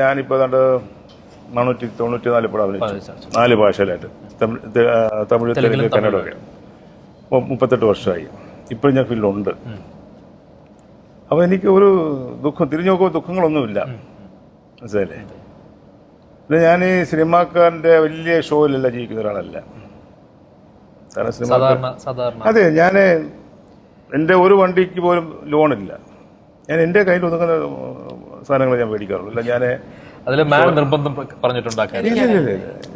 ഞാനിപ്പോൾ ഏതാണ്ട് നാനൂറ്റി തൊണ്ണൂറ്റി നാല് പടം അഭിനയിച്ചു. നാല് ഭാഷയിലായിട്ട്. തമിഴ് തെലുങ്ക് കന്നഡമൊക്കെ മു- മുപ്പത്തെട്ട് വർഷമായി. ഇപ്പോഴും ഞാൻ ഫീൽഡിലുണ്ട്. അപ്പോൾ എനിക്ക് ഒരു ദുഃഖം തിരിഞ്ഞു നോക്കുമ്പോൾ ദുഃഖങ്ങളൊന്നുമില്ല. മനസ്സിലല്ലേ പിന്നെ ഞാൻ ഈ സിനിമാക്കാരന്റെ വലിയ ഷോയിലല്ല ജീവിക്കുന്ന ഒരാളല്ല. കാരണം സിനിമ അതെ ഞാൻ എന്റെ ഒരു വണ്ടിക്ക് പോലും ലോണില്ല. ഞാൻ എന്റെ കയ്യിൽ ഒതുങ്ങുന്ന സാധനങ്ങൾ ഞാൻ മേടിക്കാറുള്ളൂ. ഞാൻ അതിൽ മാൻ നിർബന്ധം പറഞ്ഞിട്ടുണ്ടാക്കാൻ.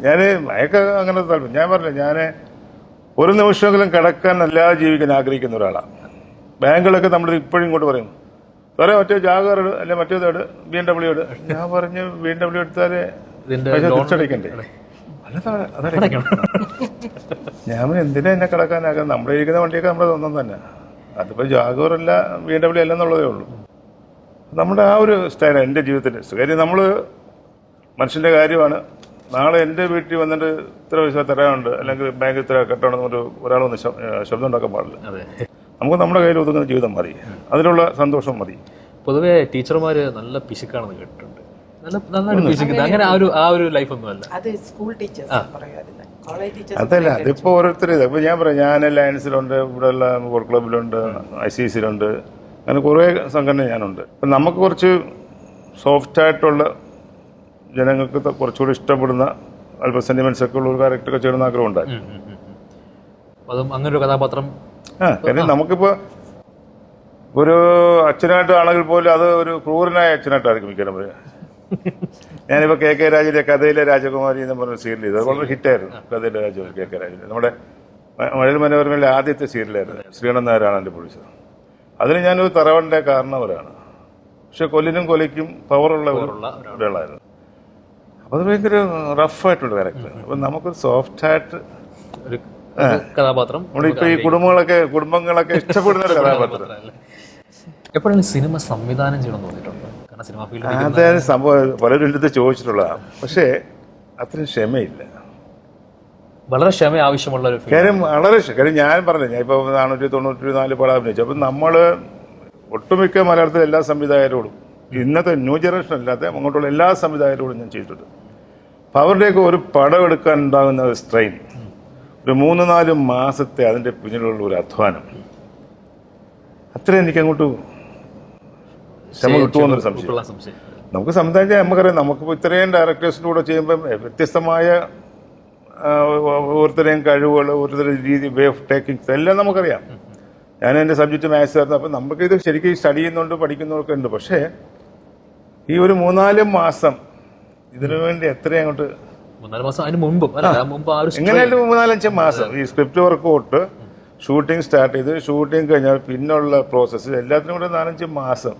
ഞാൻ അയക്ക അങ്ങനെ താല്പര്യം. ഞാൻ പറഞ്ഞില്ല ഞാൻ ഒരു നിമിഷമെങ്കിലും കിടക്കാൻ അല്ലാതെ ജീവിക്കാൻ ആഗ്രഹിക്കുന്ന ഒരാളാണ് ബാങ്കുകളൊക്കെ നമ്മൾ ഇപ്പോഴും ഇങ്ങോട്ട് പറയും സാറേ മറ്റേ ജാഗർ അല്ലെ മറ്റേതോട് ബി എം ഡബ്ല്യു ഞാൻ പറഞ്ഞു ബി എം ഡബ്ല്യു എടുത്താലേ പൈസ തിരിച്ചടയ്ക്കണ്ടേ? ഞാൻ എന്തിനാ എന്നെ കിടക്കാനാക്കാൻ നമ്മുടെ ഇരിക്കുന്ന വണ്ടിയൊക്കെ നമ്മുടെ സ്വന്തം തന്നെ. അതിപ്പോ ജാഗോർ അല്ല ബി എം ഡബ്ല്യു അല്ലെന്നുള്ളതേ ഉള്ളൂ. നമ്മുടെ ആ ഒരു സ്റ്റൈലാണ് എന്റെ ജീവിതത്തിന്റെ. കാര്യം നമ്മൾ മനുഷ്യന്റെ കാര്യമാണ്. നാളെ എന്റെ വീട്ടിൽ വന്നിട്ട് ഇത്ര പൈസ തരാനുണ്ട് അല്ലെങ്കിൽ ബാങ്കിൽ ഇത്ര കെട്ടണമെന്ന് ഒരു ഒരാൾ വന്ന് ശബ്ദം ഉണ്ടാക്കാൻ പാടില്ല. അതെ. നമുക്ക് നമ്മുടെ കയ്യിൽ ഒതുങ്ങുന്ന ജീവിതം മതി. അതിലുള്ള സന്തോഷം മതി. പൊതുവെ ടീച്ചർമാർ നല്ല പിശുക്കാണെന്ന് കേട്ടിട്ടുണ്ട്. അങ്ങനെ ആ ഒരു ആ ഒരു ലൈഫ് ഒന്നുമല്ല അത് സ്കൂൾ ടീച്ചേഴ്സ് പറയാറുണ്ട് കോളേജ് ടീച്ചേഴ്സ് അതല്ല അതിപ്പോ ഓരോരുത്തർ ഇപ്പൊ ഞാൻ പറയാം ഞാൻ ലയൻസിലുണ്ട് ഇവിടെ ഉള്ള ബോർഡ് ക്ലബിലുണ്ട് ഐ സി സിയിലുണ്ട് അങ്ങനെ കുറേ സംഘടന ഞാനുണ്ട് അപ്പം നമുക്ക് കുറച്ച് സോഫ്റ്റ് ആയിട്ടുള്ള ജനങ്ങൾക്ക് കുറച്ചുകൂടി ഇഷ്ടപ്പെടുന്ന അല്പ സെന്റിമെന്റ്സ് ഒക്കെ ഉള്ള ഒരു ക്യാരക്ടറൊക്കെ ചെയ്യണമെന്ന് ആഗ്രഹം ഉണ്ടായി. ഉം, ഉം, ഉം. അതും അങ്ങനെ ഒരു കഥാപാത്രം. ആ കാര്യം നമുക്കിപ്പോൾ ഒരു അച്ഛനായിട്ടാണെങ്കിൽ പോലും അത് ഒരു ക്രൂരനായ അച്ഛനായിട്ടായിരിക്കും പറയുക ഞാനിപ്പോൾ കെ കെ രാജയുടെ കഥയിലെ രാജകുമാരി എന്ന് പറഞ്ഞ സീരിയൽ ചെയ്തു. അത് വളരെ ഹിറ്റായിരുന്നു. കഥയിലെ രാജകുമാരി കെ കെ രാജ. നമ്മുടെ മഴയിൽ മനോരമയിലെ ആദ്യത്തെ സീരിയലായിരുന്നു ശ്രീകണ്ഠൻ നായരാണ് എന്റെ പ്രൊഡ്യൂസർ അതിന് ഞാനൊരു തറവന്റെ കാരണവരാണ്. പക്ഷെ കൊല്ലിനും കൊലയ്ക്കും പവറുള്ള. ഒരാളായിരുന്നു. അപ്പൊ അത് ഭയങ്കര റഫായിട്ടുള്ള ക്യാരക്ടർ അപ്പൊ നമുക്കൊരു സോഫ്റ്റ് ആയിട്ട് ഒരു കഥാപാത്രം നമ്മളിപ്പോ ഈ കുടുംബങ്ങളൊക്കെ കുടുംബങ്ങളൊക്കെ ഇഷ്ടപ്പെടുന്ന ഒരു കഥാപാത്രം. എപ്പോഴാണ് സിനിമ സംവിധാനം ചെയ്യണം തോന്നിയിട്ടുണ്ട്? കാരണം സിനിമ ഫീൽഡ് അതായത് സംഭവം പലരും എന്റെ ചോദിച്ചിട്ടുള്ളതാണ്. പക്ഷേ അത്രയും ക്ഷമയില്ല. വളരെ ക്ഷമ ആവശ്യമുള്ള ഒരു കാര്യം വളരെ കാര്യം ഞാൻ പറഞ്ഞു ഞാൻ ഇപ്പോൾ നാനൂറ്റി തൊണ്ണൂറ്റി നാല് പടം അഭിനയിച്ചു. അപ്പം നമ്മൾ ഒട്ടുമിക്ക മലയാളത്തിലെ എല്ലാ സംവിധായകരോടും ഇന്നത്തെ ന്യൂ ജനറേഷൻ അല്ലാത്ത അങ്ങോട്ടുള്ള എല്ലാ സംവിധായകരോടും ഞാൻ ചെയ്തിട്ടുണ്ട്. അപ്പം അവരുടെയൊക്കെ ഒരു പടം എടുക്കാൻ ഉണ്ടാകുന്ന സ്ട്രെയിൻ ഒരു മൂന്ന് നാല് മാസത്തെ അതിന്റെ പിന്നിലുള്ള ഒരു അധ്വാനം. അത്ര എനിക്ക് അങ്ങോട്ട് ക്ഷമ കിട്ടുമെന്നൊരു സംശയം. നമുക്ക് സംസാരിച്ചാൽ നമുക്കറിയാം നമുക്കിപ്പോൾ ഇത്രയും ഡയറക്ടേഴ്സിന്റെ കൂടെ ചെയ്യുമ്പം വ്യത്യസ്തമായ ഓരോരുത്തരെയും കഴിവുകൾ ഓരോരുത്തരുടെ രീതി വേ ഓഫ് ടേക്കിംഗ് എല്ലാം നമുക്കറിയാം. ഞാൻ എന്റെ സബ്ജക്റ്റ് മാത്സ് ആയിരുന്നു അപ്പം നമുക്കിത് ശരിക്കും സ്റ്റഡി ചെയ്യുന്നുണ്ട് പഠിക്കുന്നവർക്ക് ഉണ്ട്. പക്ഷേ ഈ ഒരു മൂന്നാൽ മാസം ഇതിനു വേണ്ടി എത്രയും അങ്ങോട്ട് എങ്ങനെയായാലും മൂന്നാലഞ്ച് മാസം. ഈ സ്ക്രിപ്റ്റ് വർക്ക് തൊട്ട് ഷൂട്ടിംഗ് സ്റ്റാർട്ട് ചെയ്ത് ഷൂട്ടിംഗ് കഴിഞ്ഞാൽ പിന്നുള്ള പ്രോസസ്സ് എല്ലാത്തിനും കൂടെ നാലഞ്ച് മാസം.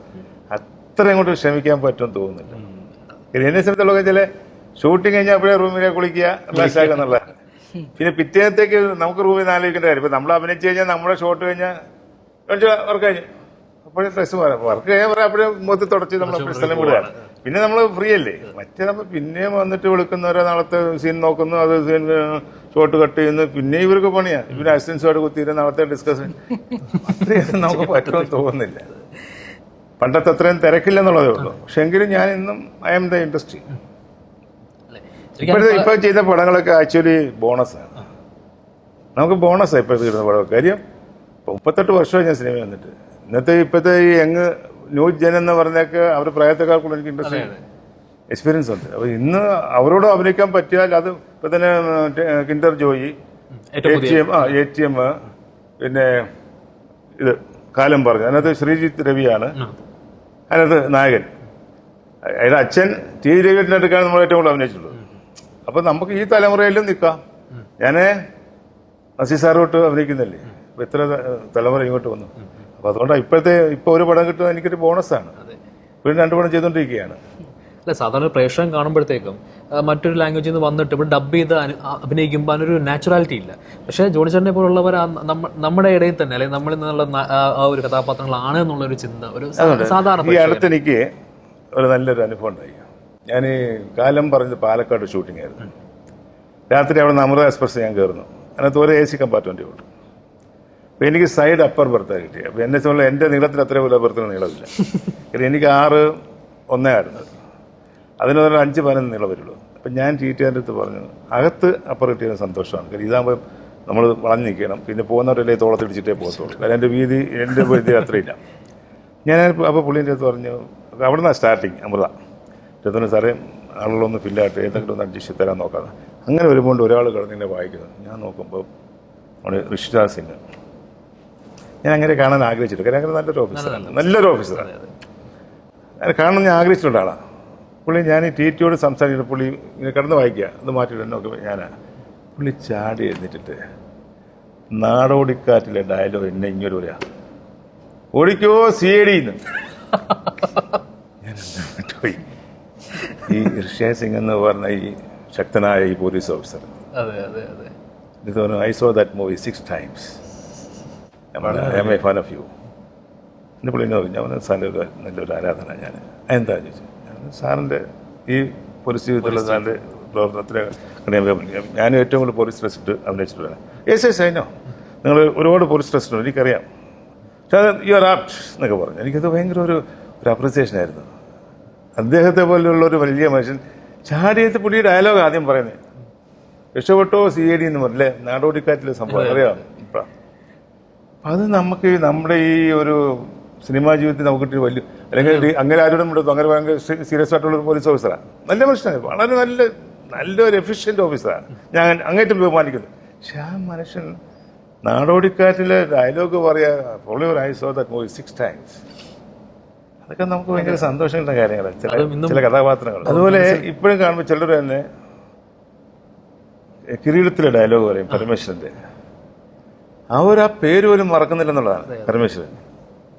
അത്ര അങ്ങോട്ട് ക്ഷമിക്കാൻ പറ്റുമെന്ന് തോന്നുന്നില്ല. എന്നെ സംബന്ധിച്ചുള്ള ചില ഷൂട്ടിംഗ് കഴിഞ്ഞാൽ അപ്പോഴേ റൂമിലെ കുളിക്കുക റിലാക്സ് ആക്കുക എന്നുള്ള. പിന്നെ പിറ്റേത്തേക്ക് നമുക്ക് റൂമിൽ നിന്ന് ആലോചിക്കേണ്ട കാര്യം. ഇപ്പൊ നമ്മൾ അഭിനയിച്ച് കഴിഞ്ഞാൽ നമ്മുടെ ഷോട്ട് കഴിഞ്ഞാൽ വർക്ക് കഴിഞ്ഞു. അപ്പോഴേ ഡ്രസ് മാറാം. വർക്ക് കഴിഞ്ഞാൽ പറയാം അപ്പോഴേ മുഖത്ത് തുടച്ച് നമ്മൾ സ്ഥലം വിടുകയാണ്. പിന്നെ നമ്മൾ ഫ്രീ അല്ലേ? മറ്റേ നമ്മൾ പിന്നെയും വന്നിട്ട് വിളിക്കുന്നവരെ നാളത്തെ സീൻ നോക്കുന്നു അത് സീൻ ഷോട്ട് കട്ട് ചെയ്യുന്നു. പിന്നെ ഇവർക്ക് പണിയാ. ഇവർ അസിസ്റ്റൻസുമായിട്ട് കുത്തിയിരുന്ന് നാളത്തെ ഡിസ്കഷൻ അത്രയൊന്നും നമുക്ക് പറ്റുമെന്ന് തോന്നുന്നില്ല. പണ്ടത്തെ അത്രയും തിരക്കില്ലെന്നുള്ളതേ ഉള്ളൂ. പക്ഷെ എങ്കിലും ഞാൻ ഇന്നും ഐ എം ദ ഇൻഡസ്ട്രി ഇപ്പോഴത്തെ ഇപ്പൊ ചെയ്ത പടങ്ങളൊക്കെ ആക്ച്വലി ബോണസാണ്. നമുക്ക് ബോണസാണ് ഇപ്പോഴത്തെ കിട്ടുന്ന പടം. കാര്യം മുപ്പത്തെട്ട് വർഷമായി ഞാൻ സിനിമ വന്നിട്ട്. ഇന്നത്തെ ഇപ്പോഴത്തെ ഈ യങ് ന്യൂ ജൻ എന്ന് പറഞ്ഞൊക്കെ അവരുടെ പ്രായത്തെക്കാൾ കൂടുതൽ എനിക്ക് ഇൻട്രസ്റ്റ് എക്സ്പീരിയൻസ് ഉണ്ട്. അപ്പൊ ഇന്ന് അവരോട് അഭിനയിക്കാൻ പറ്റിയാൽ അത് ഇപ്പൊ തന്നെ Kinder Joy A T M ആ എ ടി എം പിന്നെ ഇത് കാലം പറഞ്ഞു. അതിനകത്ത് ശ്രീജിത്ത് രവിയാണ്. അതിനകത്ത് നായകൻ. അതിന്റെ അച്ഛൻ ടി രവിയുടെ അടുക്കാണ് നമ്മൾ ഏറ്റവും കൂടുതൽ അഭിനയിച്ചിട്ടുള്ളത്. അപ്പൊ നമുക്ക് ഈ തലമുറയിലും നിൽക്കാം. ഞാൻ നസീർ സാറോട്ട് അഭിനയിക്കുന്നില്ലേ? അപ്പൊ ഇത്ര തലമുറ ഇങ്ങോട്ട് വന്നു. അപ്പൊ അതുകൊണ്ട് ഇപ്പോഴത്തെ ഇപ്പൊ ഒരു പടം കിട്ടുന്നത് എനിക്കൊരു ബോണസാണ്. വീണ്ടും രണ്ടു പടം ചെയ്തുകൊണ്ടിരിക്കുകയാണ് അല്ല സാധാരണ പ്രേക്ഷകൻ കാണുമ്പോഴത്തേക്കും മറ്റൊരു ലാംഗ്വേജിൽ നിന്ന് വന്നിട്ട് ഇവിടെ ഡബ് ചെയ്ത് അഭിനയിക്കുമ്പോൾ അതിനൊരു നാച്ചുറാലിറ്റി ഇല്ല. പക്ഷേ ജോണി ചേട്ടനെ പോലുള്ളവർ നമ്മുടെ ഇടയിൽ തന്നെ അല്ലെങ്കിൽ നമ്മളിൽ നിന്നുള്ള ആ ആ ഒരു കഥാപാത്രങ്ങളാണ് എന്നുള്ള ഒരു ചിന്ത ഒരു സാധാരണ ഈ അടുത്ത് എനിക്ക് ഒരു നല്ലൊരു അനുഭവം ഉണ്ടായി. ഞാൻ കാലം പറഞ്ഞത് പാലക്കാട് ഷൂട്ടിംഗ് ആയിരുന്നു. രാത്രി അവിടെ അമൃത എക്സ്പ്രസ് ഞാൻ കയറുന്നു അതിനകത്ത് ഒരു എ സി കമ്പാർട്ട്മെന്റ് കൂട്ടും അപ്പം എനിക്ക് സൈഡ് അപ്പർ ബർത്താ കിട്ടി അപ്പം എന്നെ ചോദിച്ചാൽ എന്റെ നീളത്തിൽ അത്ര പോലെ ബർത്തിന് നീളമില്ല. കാരണം എനിക്ക് ആറ് ഒന്നേ ആയിരുന്നു. അതിന് ഒരു അഞ്ച് പതിനൊന്ന് നീളം വരുള്ളൂ. അപ്പം ഞാൻ ടി ടി അടുത്ത് പറഞ്ഞു അകത്ത് അപ്പർ കിട്ടിയ സന്തോഷമാണ്. കാര്യം ഇതാകുമ്പോൾ നമ്മൾ വളഞ്ഞു നിൽക്കണം. പിന്നെ പോകുന്നവരല്ലേ തോളത്ത് ഇടിച്ചിട്ടേ പോകത്തുള്ളൂ. കാരണം എന്റെ വീതി എന്റെ വീതി അത്രയില്ല. ഞാൻ അപ്പോൾ പുള്ളീന്റെ അടുത്ത് പറഞ്ഞു അവിടെ നിന്നാണ് സ്റ്റാർട്ടിങ് അമൃത. ചെറുതന്നെ സാറേ ആളുകളൊന്ന് ഫില്ലായിട്ട് ഏതെങ്കിലും ഒന്ന് അഡ്ജസ്റ്റ് ചെയ്ത് തരാൻ നോക്കാം അങ്ങനെ വരുമ്പോൾ ഒരാൾ കിടന്നിങ്ങനെ വായിക്കുന്നത് ഞാൻ നോക്കുമ്പോൾ നമ്മുടെ ഋഷിരാജ് സിംഗ്. ഞാൻ അങ്ങനെ കാണാൻ ആഗ്രഹിച്ചിട്ടു കാര്യം അങ്ങനെ നല്ലൊരു ഓഫീസറാണ് നല്ലൊരു ഓഫീസറാണ് ഞാൻ കാണാൻ ഞാൻ ആഗ്രഹിച്ചിട്ടുള്ള ആളാണ് പുള്ളി ഞാൻ ഈ ടി ടിയോട് സംസാരിച്ചിട്ട് പുള്ളി ഇങ്ങനെ കിടന്ന് വായിക്കുക. അത് മാറ്റിയിട്ട് എന്നെ നോക്കുമ്പോൾ ഞാനാ. പുള്ളി ചാടി എഴുന്നിട്ടിട്ട് നാടോടിക്കാറ്റിലെ ഡയലോഗ് എന്നെ ഇങ്ങനെ പറയാ. ഓടിക്കോ സി എ ഡിന്ന് ഞാൻ പോയി. ഈ ഋഷിയ സിംഗ് എന്ന് പറഞ്ഞ ഈ ശക്തനായ ഈ പോലീസ് ഓഫീസർ അതെ അതെ അതെ. I saw that movie six times I fan of you എന്നെ പുള്ളി ഞാൻ സാറിന്റെ ഒരു നല്ലൊരു ആരാധന ഞാൻ എന്താ ചോദിച്ചു സാറിന്റെ ഈ പോലീസ് ജീവിതത്തിലുള്ള സാറിന്റെ പ്രവർത്തനത്തിലെ ഞാൻ- ഏറ്റവും കൂടുതൽ പോലീസ് ട്രസ്റ്റ് അഭിനയിച്ചിട്ടുള്ളതാണ്. യെസ് യെസ് അതിനോ നിങ്ങൾ ഒരുപാട് പോലീസ് ഡ്രസ്സിട്ടുണ്ട് എനിക്കറിയാം. പക്ഷേ അത് യു ആർ ആപ്റ്റ് എന്നൊക്കെ പറഞ്ഞു. എനിക്കത് ഭയങ്കര ഒരു ഒരു അപ്രിസിയേഷൻ ആയിരുന്നു. അദ്ദേഹത്തെ പോലെയുള്ള ഒരു വലിയ മനുഷ്യൻ ചാടിയത്ത് പുള്ളി ഡയലോഗ് ആദ്യം പറയുന്നത് രക്ഷപ്പെട്ടോ സി എ ഡി എന്ന് പറഞ്ഞില്ലേ നാടോടിക്കാറ്റിലെ സംഭവം അറിയാം ഇപ്പം അത് നമുക്ക് നമ്മുടെ ഈ ഒരു സിനിമാ ജീവിതത്തിൽ നമുക്ക് കിട്ടിയ വലിയ അല്ലെങ്കിൽ അങ്ങനെ ആരോടും വിടുന്നു അങ്ങനെ ഭയങ്കര സീരിയസ് ആയിട്ടുള്ള ഒരു പോലീസ് ഓഫീസറാണ് നല്ല മനുഷ്യനാണ്. വളരെ നല്ല നല്ലൊരു എഫിഷ്യന്റ് ഓഫീസറാണ് ഞാൻ അങ്ങേറ്റം ബഹുമാനിക്കുന്നു. പക്ഷെ ആ മനുഷ്യൻ നാടോടിക്കാറ്റിലെ ഡയലോഗ് പറയാ ഒരു I saw the movie six times അതൊക്കെ നമുക്ക് ഭയങ്കര സന്തോഷമുള്ള കാര്യങ്ങളാണ് ചില ചില കഥാപാത്രങ്ങൾ അതുപോലെ ഇപ്പോഴും കാണുമ്പോൾ ചിലർ തന്നെ കിരീടത്തിലെ ഡയലോഗ് പറയും പരമേശ്വരന്റെ. അവർ ആ പേര് പോലും മറക്കുന്നില്ലെന്നുള്ളതാണ് പരമേശ്വരൻ.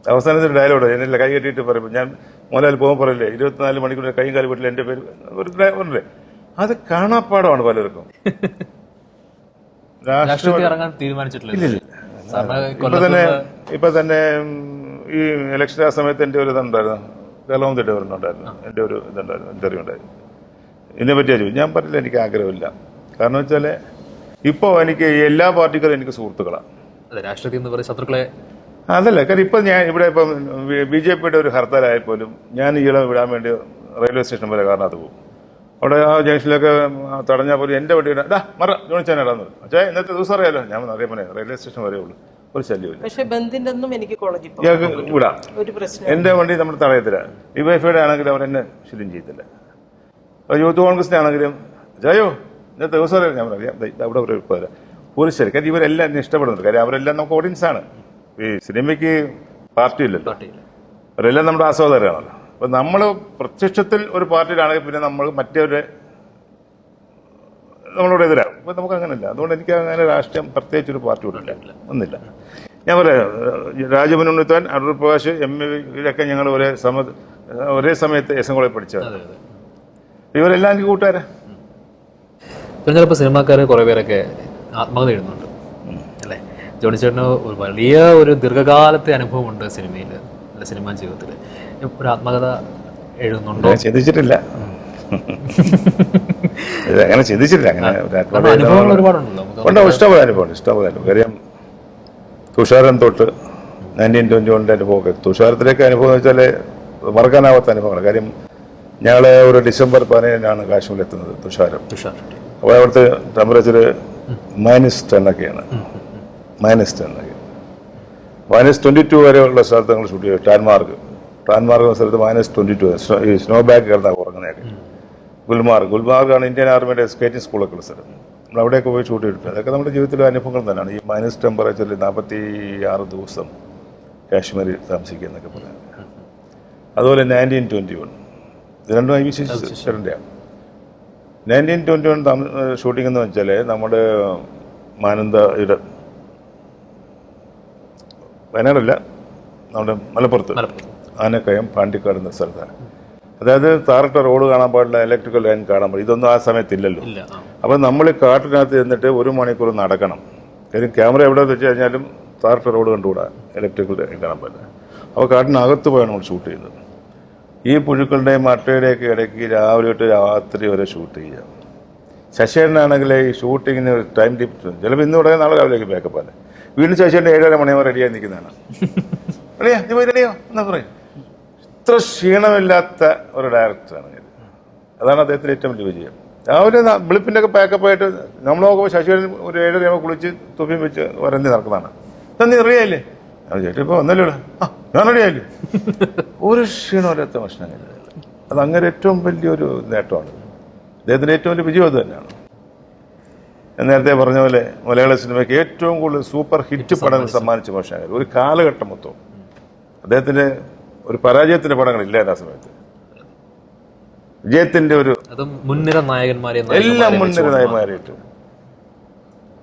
അവസാനത്തെ ഡയലോഗ് എന്നില്ല കൈ കെട്ടിയിട്ട് പറയുമ്പോൾ ഞാൻ മോലാൽ പോകുമ്പോൾ പറയില്ലേ ഇരുപത്തിനാല് മണിക്കൂർ കൈയും കാലി വീട്ടിൽ എന്റെ പേര് ഒരു ഡ്രൈവറിന്റെ അത് കാണാപ്പാടമാണ് പലർക്കും. രാഷ്ട്രീയ ഇറങ്ങാൻ തീരുമാനിച്ചിട്ടില്ല. ഇപ്പൊ തന്നെ ഇപ്പൊ തന്നെ ഈ ഇലക്ഷൻ ആ സമയത്ത് എന്റെ ഒരു ഇതുണ്ടായിരുന്നു. കേരളം തിട്ട് ഉണ്ടായിരുന്നു എന്റെ ഒരു ഇതുണ്ടായിരുന്നു ഇന്റർവ്യൂ ഉണ്ടായിരുന്നു. ഇതിനെ പറ്റിയാ ചോദിച്ചു ഞാൻ പറഞ്ഞില്ല എനിക്ക് ആഗ്രഹമില്ല. കാരണം വെച്ചാൽ ഇപ്പോൾ എനിക്ക് എല്ലാ പാർട്ടിക്കാരും എനിക്ക് സുഹൃത്തുക്കളാണ്. അതെ രാഷ്ട്രീയത്തിൽ എന്ന് പറയുന്ന ശത്രുക്കളെ അതല്ല കാരണം ഇപ്പം ഞാൻ ഇവിടെ ഇപ്പം ബി ജെ പിയുടെ ഒരു ഹർത്താലായാൽ പോലും ഞാൻ ഈയിടെ വിടാൻ വേണ്ടി റെയിൽവേ സ്റ്റേഷൻ വരെ കാരണത്ത് പോകും. അവിടെ ആ ജംഗ്ഷനിലൊക്കെ തടഞ്ഞാൽ പോലും എന്റെ വണ്ടി ഇടാ മറ ജോണിച്ചാൻ ഇടാന്ന് അച്ഛാ ഇന്നത്തെ ദിവസം അറിയാലോ? ഞാൻ അറിയാൻ പറയാം റെയിൽവേ സ്റ്റേഷൻ വരെ ഉള്ളൂ. ഒരു ശല്യമില്ല പക്ഷെ ബന്ധിന്റെ ഒന്നും എനിക്ക് കോളേജിൽ വിടാം. ഒരു പ്രശ്നം എന്റെ വണ്ടി നമ്മൾ തടയത്തില്ല. ഡിവൈഫൈയുടെ ആണെങ്കിലും അവർ എന്നെ ശല്യം ചെയ്യത്തില്ല. അപ്പോൾ യൂത്ത് കോൺഗ്രസിന്റെ ആണെങ്കിലും ജയോ ഇന്നത്തെ ദിവസം അറിയാം ഞാൻ പറയാം അവിടെ ഒരു പോരാ ശരി കാര്യം ഇവരെല്ലാം എന്നെ ഇഷ്ടപ്പെടുന്നുണ്ട്. കാര്യം അവരെല്ലാം നമുക്ക് ഓഡിയൻസ് ആണ്. ഈ സിനിമയ്ക്ക് പാർട്ടി ഇല്ലല്ലോ. പാർട്ടിയിൽ അവരെല്ലാം നമ്മുടെ ആസ്വാദകരാണല്ലോ. അപ്പൊ നമ്മൾ പ്രത്യക്ഷത്തിൽ ഒരു പാർട്ടിയിലാണെങ്കിൽ പിന്നെ നമ്മൾ മറ്റവരെ നമ്മളോട് എതിരാകും അപ്പൊ നമുക്ക് അങ്ങനെയല്ല അതുകൊണ്ട് എനിക്ക് അങ്ങനെ രാഷ്ട്രീയം പ്രത്യേകിച്ച് ഒരു പാർട്ടി ഇല്ല. ഒന്നില്ല ഞാൻ പറയാം രാജമുന്നുത്താൻ അടൂർ പ്രകാശ് എം എ ഇതൊക്കെ ഞങ്ങൾ ഒരേ സമ ഒരേ സമയത്ത് എസ് എൻ കോളേജ് പഠിച്ചത് ഇവരെല്ലാം എനിക്ക് കൂട്ടുകാരാ. ചിലപ്പോൾ സിനിമാക്കാർ കുറേ പേരൊക്കെ ആത്മകഥ എഴുതുന്നുണ്ട്. അല്ലേ? ജോണി ചേട്ടന് ഒരു വലിയ ഒരു ദീർഘകാലത്തെ അനുഭവമുണ്ട് സിനിമയിൽ അല്ലെ സിനിമാ ജീവിതത്തിൽ ഒരു ആത്മകഥ എഴുതുന്നുണ്ടോ? ചിന്തിച്ചിട്ടില്ല അങ്ങനെ ചിന്തിച്ചിട്ടില്ല അങ്ങനെ ഉണ്ട് ഇഷ്ടപോലെ അനുഭവം ഇഷ്ടപോലെ അനുഭവം. കാര്യം തുഷാരം തൊട്ട് നയന്റീൻ ട്വന്റി വണ്ണിന്റെ അനുഭവമൊക്കെ തുഷാരത്തിലേക്ക് അനുഭവം എന്ന് വെച്ചാൽ മറക്കാനാവാത്ത അനുഭവമാണ് കാര്യം ഞങ്ങൾ ഒരു ഡിസംബർ പതിനേഴിനാണ് കാശ്മീരിൽ എത്തുന്നത് തുഷാരം. അപ്പോൾ അവിടുത്തെ ടെമ്പറേച്ചർ മൈനസ് ടെൻ ഒക്കെയാണ്. മൈനസ് ടെൻ ഒക്കെ. മൈനസ് ട്വന്റി ടു വരെയുള്ള സ്ഥലത്ത് ഞങ്ങൾ ഷൂട്ട് ചെയ്തു. ടാൻമാർക്ക്. ടാൻമാർക്ക് എന്ന സ്ഥലത്ത് മൈനസ് ട്വന്റി ടു ഈ സ്നോ ബാഗ് കിടന്നാണ് ഉറങ്ങുന്നതൊക്കെ. ഗുൽമാർഗ് ഗുൽമാർഗാണ് ഇന്ത്യൻ ആർമിയുടെ സ്കേറ്റിംഗ് സ്കൂളൊക്കെ ഉള്ള സ്ഥലം. നമ്മൾ അവിടെയൊക്കെ പോയി ഷൂട്ട് ചെയ്തിട്ടുണ്ട് അതൊക്കെ നമ്മുടെ ജീവിതത്തിലെ അനുഭവങ്ങൾ തന്നെയാണ്. ഈ മൈനസ് ടെമ്പറേച്ചറിൽ നാൽപ്പത്തി ആറ് ദിവസം കാശ്മീരിൽ താമസിക്കുക എന്നൊക്കെ പറയാം അതുപോലെ നയന്റീൻ ട്വന്റി വൺ ഇത് രണ്ടും I V C nineteen twenty one shooting എന്ന് വെച്ചാൽ നമ്മുടെ മാനന്തയുടെ വയനാടല്ല നമ്മുടെ മലപ്പുറത്ത് മലപ്പുറം ആനക്കയം പാണ്ടിക്കാട് എന്ന സ്ഥലത്താണ്. അതായത് താറിട്ട റോഡ് കാണാൻ പാടില്ല ഇലക്ട്രിക്കൽ ലൈൻ കാണാൻ പാടില്ല ഇതൊന്നും ആ സമയത്തില്ലല്ലോ. അപ്പം നമ്മൾ കാട്ടിനകത്ത് ചെന്നിട്ട് ഒരു മണിക്കൂർ നടക്കണം. കാര്യം ക്യാമറ എവിടെ വെച്ച് കഴിഞ്ഞാലും താറിട്ട റോഡ് കണ്ടുകൂടാ ഇലക്ട്രിക്കൽ ലൈൻ കാണാൻ പാടില്ല. അപ്പോൾ കാട്ടിനകത്ത് പോയാണ് നമ്മൾ ഷൂട്ട് ചെയ്യുന്നത്. ഈ പുഴുക്കളുടെയും മട്ടയുടെയൊക്കെ ഇടയ്ക്ക് രാവിലെ തൊട്ട് രാത്രി വരെ ഷൂട്ട് ചെയ്യാം ശശേനാണെങ്കിൽ ഈ ഷൂട്ടിങ്ങിന് ഒരു ടൈം ടിപ്പ് ചിലപ്പോൾ ഇന്ന് തുടങ്ങിയ നാളെ രാവിലേക്ക് ബാക്കപ്പ് അല്ലേ? വീണ്ടും ശശേന്റെ ഏഴര മണിയാകുമ്പോൾ റെഡിയായി നിൽക്കുന്നതാണ്. റെഡിയാ നീ പോയി റെഡിയോ എന്നാ പറയും. ഇത്ര ക്ഷീണമില്ലാത്ത ഒരു ഡയറക്ടറാണ് ഇത് അതാണ് അദ്ദേഹത്തിന്റെ ഏറ്റവും വലിയ വിജയം. രാവിലെ ഒക്കെ പാക്കപ്പ് ആയിട്ട് നമ്മളൊക്കെ നോക്കുമ്പോൾ ശശിധരൻ ഒരു ഏഴര ആകുമ്പോൾ കുളിച്ച് തുപ്പിയും വെച്ച് വരന്തി നടക്കുന്നതാണ്. എന്താ നീ റെഡിയായില്ലേ ചേട്ടാ ഇപ്പൊ വന്നല്ലോ ആ ഞാൻ റെഡിയായില്ലേ ഒരു ക്ഷീണമില്ലാത്ത ഭക്ഷണം കഴിക്കില്ല അത് അങ്ങനെ ഏറ്റവും വലിയൊരു നേട്ടമാണ്. അദ്ദേഹത്തിന്റെ ഏറ്റവും വലിയ വിജയം അത് തന്നെയാണ്. ഞാൻ നേരത്തെ പറഞ്ഞ പോലെ മലയാള സിനിമയ്ക്ക് ഏറ്റവും കൂടുതൽ സൂപ്പർ ഹിറ്റ് പടങ്ങൾ സമ്മാനിച്ച. ഭക്ഷണം ഒരു കാലഘട്ടം മൊത്തം. അദ്ദേഹത്തിന്റെ ഒരു പരാജയത്തിന്റെ പടങ്ങളില്ല ആ സമയത്ത്. വിജയത്തിന്റെ ഒരു മുൻനിര നായകന്മാരെ എല്ലാം മുൻനിര നായകന്മാരായിട്ട്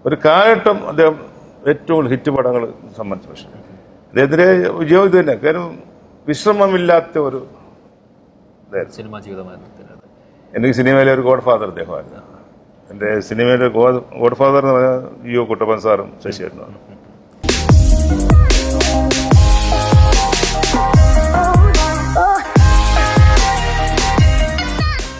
ഒരു കാലഘട്ടം അദ്ദേഹം ഏറ്റവും കൂടുതൽ ഹിറ്റ് പടങ്ങൾ സംബന്ധിച്ച് പക്ഷേ. അദ്ദേഹത്തിന്റെ വിജയം ഇത് തന്നെ. കാരണം വിശ്രമമില്ലാത്ത ഒരു സിനിമാ ജീവിതമായിരുന്നു എനിക്ക് സിനിമയിലെ ഒരു ഗോഡ് ഫാദർ അദ്ദേഹമായിരുന്നു. എന്റെ സിനിമയിലെ ഗോഡ് ഗോഡ് ഫാദർ എന്ന് പറഞ്ഞാൽ യു കുട്ടപ്പൻ സാറും ശശിയായിരുന്നു